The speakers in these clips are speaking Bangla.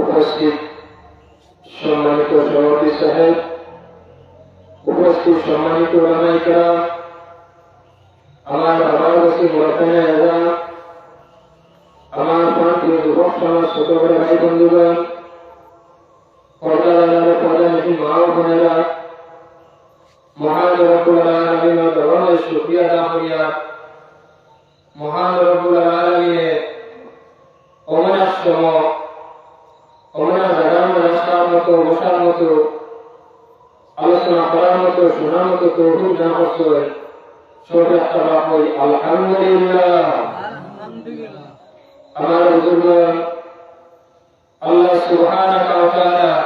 উপস্থিত সম্মানিত সভাপতি সাহেব, উপস্থিত সম্মানিত ওলামাইকরা আমার বাবার কাছে বর্তমানে আমার পাঁচ যুবক সমাজ, ছোট বড় ভাই বন্ধুগণ আলোচনা করার মতো শোনার মতো তৌহিদ না করতে সবে একটা বাপ হই আলহামদুলিল্লাহ। আমার বুজুর্গ আল্লাহ সুবহানাহু ওয়া তাআলা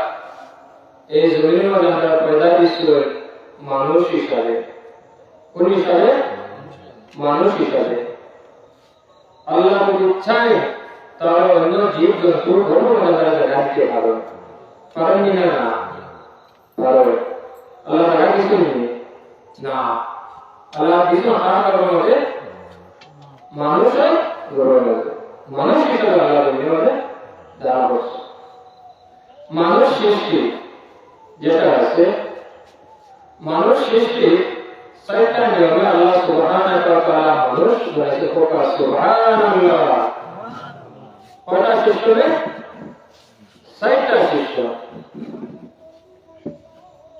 এই জমিনের মধ্যে আমরা পয়দা দিচ্ছি মানুষ হিসাবে। কোন হিসাবে? মানুষ হিসাবে। আল্লাহ যদি চায় তাহলে অন্য জীব জন্তু ধর্ম মনে রাখতে পারো। না আল্লাহ তারা কিছু নেই না। আল্লাহ কিছু হারা করার মধ্যে মানুষের গরম মানুষ হিসাবে আল্লাহ মধ্যে দেওয়া করছে। মানুষ সৃষ্টি যেটা আছে, মানুষ সৃষ্টি ছয়টা নিয়মে আল্লাহ তাআলা মানুষ বানাইছে। কোকা সুবহানাল্লাহ। কটা সৃষ্টি হবে ছয়টা সৃষ্টি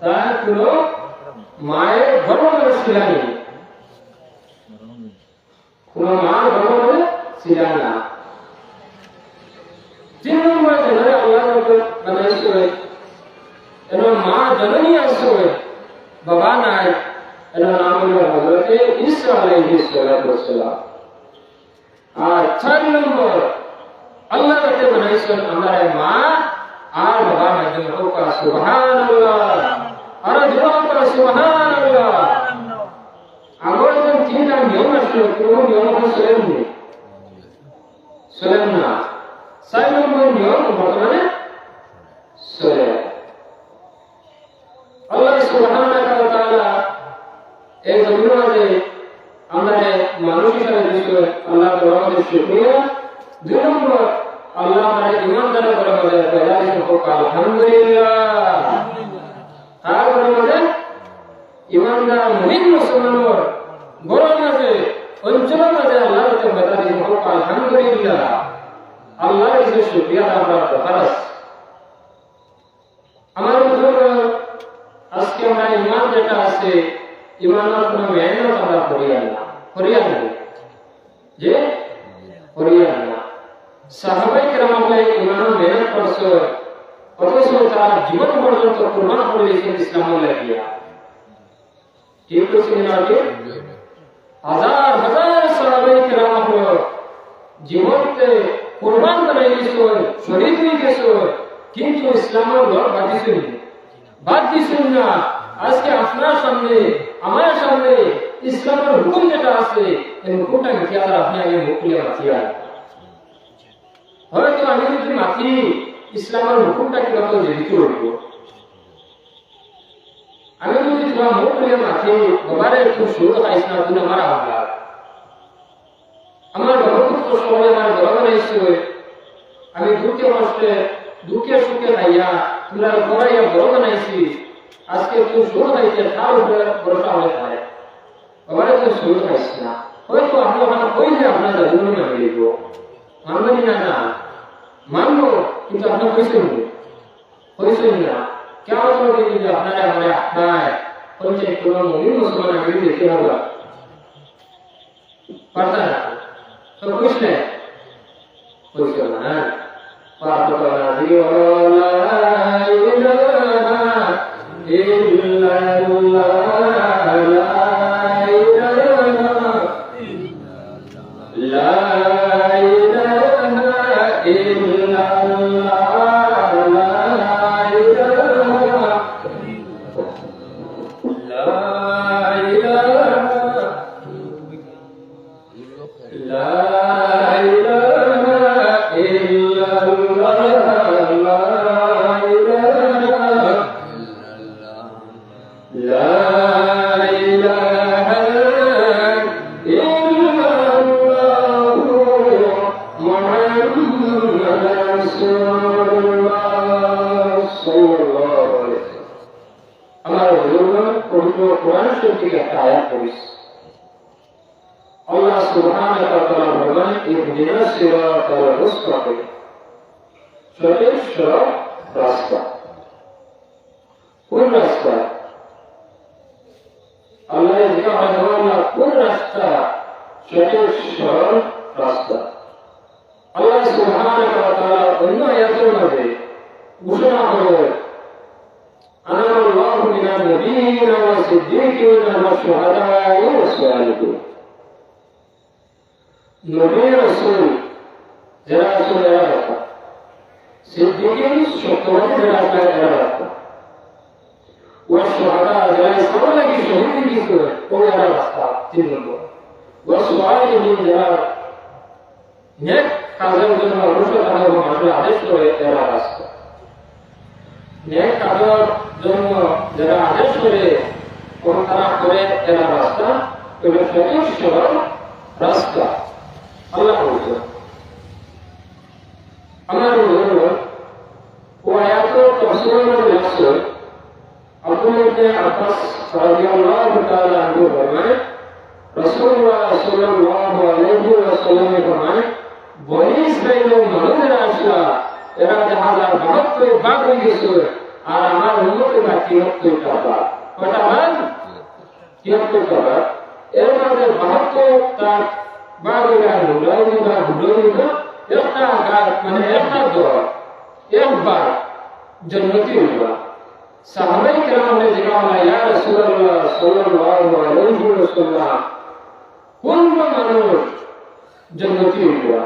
তার কোনো মায়ের গর্ভধারণ ছিল না কোনো মার গর্ভধারণ ছিল না তিন নম্বর জেনারে আল্লাহ বানাইছে এর মা জননী আছে বাবা নাই এর নাম হলো হযরতে ঈসা আলাইহিস সালাতু ওয়াসসালাম আর চার নম্বর আল্লাহ রাতে বানাইছেন আমার মা আর বাবা মাধ্যমে হোক সুবহানাল্লাহ আর জোর করে, সুবহানাল্লাহ। আমার যখন তিনটা নিয়ম আসলো কোনো নিয়ম চলেন নেই চলেন না চার নম্বর নিয়ম বর্তমানে আল্লাহ সুবহানাহু ওয়া তাআলা এই হোক আলহামদুলিল্লাহ তারপরে আমাদের ইমানদার মুমিন মুসলমানের গরম মাঝে অঞ্চলের মাঝে আল্লাহ পয়দা দিয়েছেন হোক আলহামদুলিল্লাহ আল্লাহর কাছে শুক্রিয়া আদায় করার দরকার আছে আমার বুজুর্গ আজকে আমরা ইমান যেটা আছে ইমানের কোনো মেহনত আমরা করিয়া না করিয়া না যে করিয়া না সাহাবাই কেরাম আমরা ইমানের মেহনত করছে অথচ তারা জীবন পর্যন্ত কোরবান করে দিয়েছেন ইসলামের লাগিয়া ঠিক করছেন না ঠিক হাজার হাজার সাহাবাই কেরাম হলো জীবনকে কোরবান করে দিয়েছেন শহীদ হয়ে গেছে কিন্তু ইসলামের ঘর বাঁধিয়েছেন বাদ দিয়েছেন না আজকে আপনার সামনে আমার সামনে ইসলামের হুকুম যেটা আছে এই হুকুমটা লিখে আর আপনি আগে মুখ নিয়ে মাতিয়া হয়তো আমি যদি মাতি ইসলামের হুকুমটাকে কত জড়িত রইব আমি যদি তোমার মুখ নিয়ে মাতি বাবারে খুব সুর খাইছ না, তুমি আমার আহ্লাদ আমার ব্রহ্মপুত্র শহরে আমার বড় বানাইছে। আমি দুঃখে কষ্টে, দুঃখে সুখে খাইয়া তুলার করাইয়া বড় বানাইছি। আজকে তুই সুর খাইছে তার উপরে ভরসা হয়ে খায় বাবারে তুই সুর খাইছ না। হয়তো আপনি ওখানে কইলে আপনার জাদুগুলো মেনে লিখব মানবেন না না। মানবো, কিন্তু আপনার হয়েছে নি। হয়েছে না কেমন করে যদি আপনারা মানে আপনার হচ্ছে কোন মমিন মুসলমান আমি দেখতে হবে পারতা না তো কইসলে কইছে না হ্যাঁ পারতো না দিও লা ইলাহা ইল্লাল্লাহ ইহদিনা সিরাতাল মুস্তাকিম সঠিক সরল রাস্তা কোন রাস্তা আল্লাহ জিজ্ঞাসা হয় আল্লাহ কোন রাস্তা সঠিক সরল রাস্তা আল্লাহ সুবহানাহু ওয়া তাআলা অন্য আয়াতের মধ্যে ঘোষণা করেন أنا الله من النبيين والصديقين والشهداء والصالحين নবী করে এরা রাস্তা ন্যায় কাজের জন্য যারা আদেশ করে কোন তারা করে এরা রাস্তা এবং সঠিক সরল রাস্তা আল্লাহ বলছে আমার হল ও আয়াত তফসিলের মধ্যে আছে আব্দুল ইবনে আব্বাস রাদিয়াল্লাহু তাআলা আনহু ফরমায় রাসূলুল্লাহ সাল্লাল্লাহু আলাইহি ওয়াসাল্লাম ফরমায় বনি ইসরাঈলের মানুষেরা আসলা এরা হাজার বাহাত্তর ভাগ হয়ে গেছে আর আমার উন্নতি বা তিয়াত্তরটা ভাগ কটা ভাগ তিয়াত্তরটা ভাগ এর মধ্যে বাহাত্তরটা ভাগ হয়ে গেল হুলাই নিবা হুলাই নিবা একটা গাছ মানে একটা দল একবার জন্মতি হইবা সাহাবাই কেরামে জিজ্ঞাসা ইয়া রাসূলুল্লাহ জন্মতি হইবা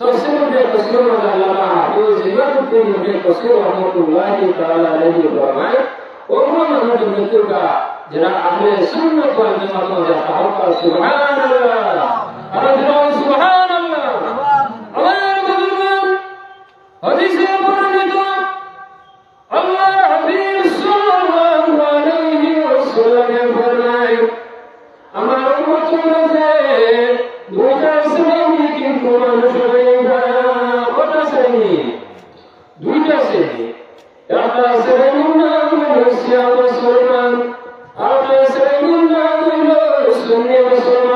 تفسير ابن كثير علامة حافظ إمام الدين ابن كثير رحمة الله تعالى عليه فرمائے وهو منهج النبي جرا أهل السنة والجماعة يتحقق سبحان الله أرجو سبحان الله الله بزرگان حدیث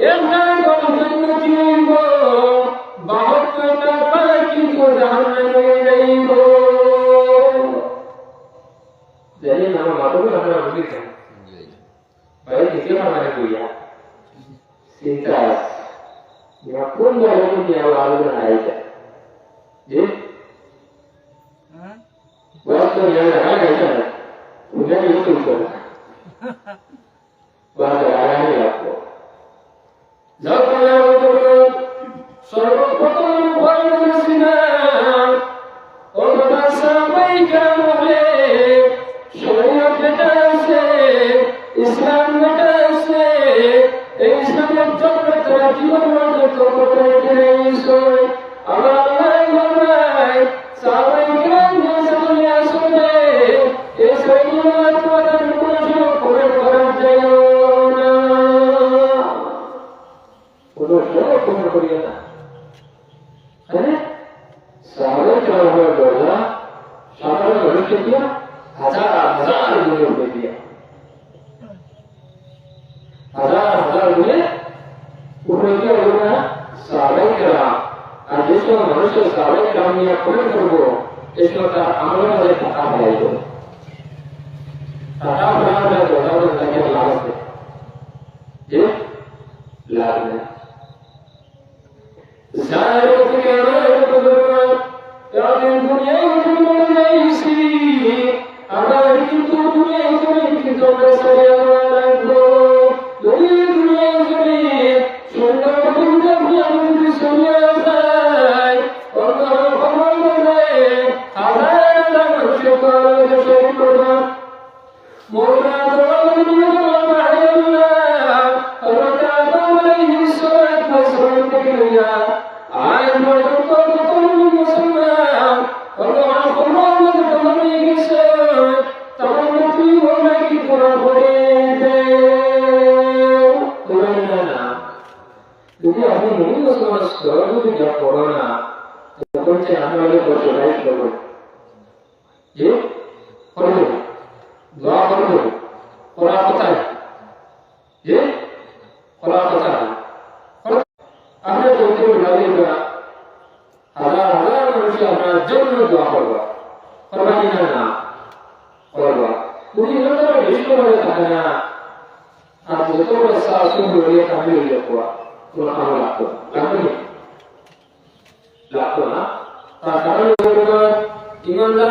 একটা গল জন্য ಪ್ರತಿಯೊಬ್ಬ ಸಾವಯವ ಅದೆಷ್ಟೋ ಮನುಷ್ಯ ಸಾವಯವನಿಯ ಕುರಿತರಿಗೂ ಎಷ್ಟೋ ಅಮಲದಲ್ಲಿ ತಕಾಬಲಾಯಿತು ತಕಾಬಲಾದ ದೊಡ್ಡವರು ನನಗೆ ಲಾಭಕ್ಕೆ ಏನು ಲಾಭ ಜಾಗೃತಿ ಯಾವ್ದು তোমরা করো না তখন সে আমাদের বসবাস করব। যে করব দোয়া করব করা কথা যে করা কথা আমরা যত নারীরা হাজার হাজার মানুষকে আপনার জন্য দোয়া করবা। করবা কিনা না? করবা। তুমি যতটা বেশি করে থাকে না, আর যত সাহস করে কামিয়ে যাওয়া তোমার ಲಾಭ ಕರ್ಮ ಇನ್ನೊಂದರ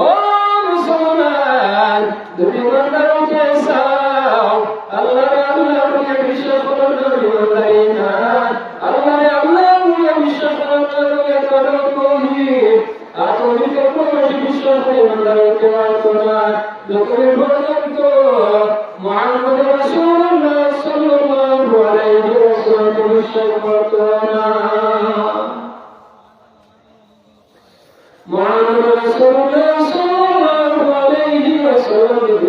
ও মুসলমান তুমি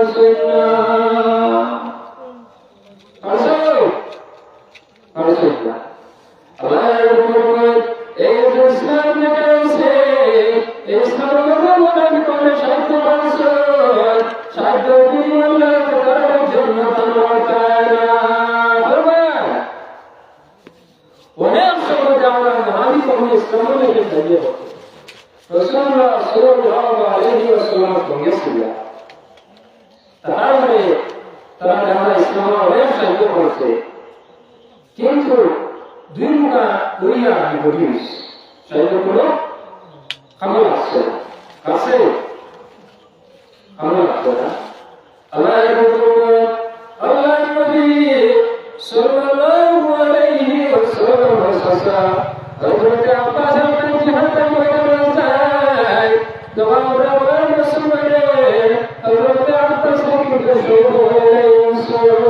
وسلم তারা যারা ইসলাম অনেক সাহায্য করছে কিন্তু দুই মুখা করিয়া বিপরীত সাহায্য করো কামল আসছে আছে। কামল আসছে না? আল্লাহ আল্লাহ নবী সাল্লাল্লাহু আলাইহি ওয়াসাল্লাম হাসাসা হযরত আব্বাস আপনি জিহাদ করে রাস্তায় দোয়া আমরা রাসূল হযরত আব্বাস কি করে Thank you.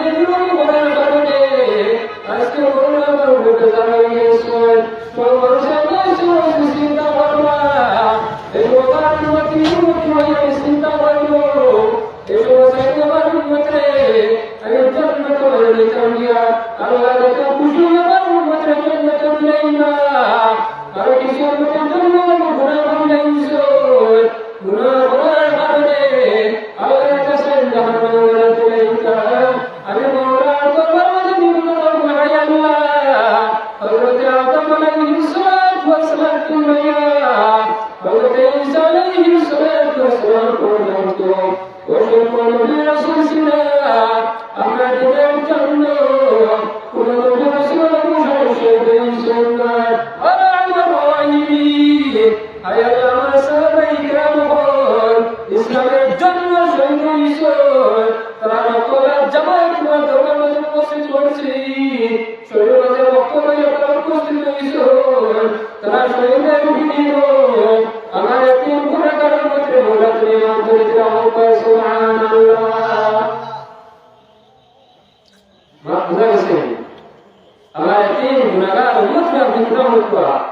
because I know you swear. But the your পর্যন্ত ওদের কোনো আমরা বোঝা গেছে। আমার এই গুণাগার উন্নত কিন্তু করা।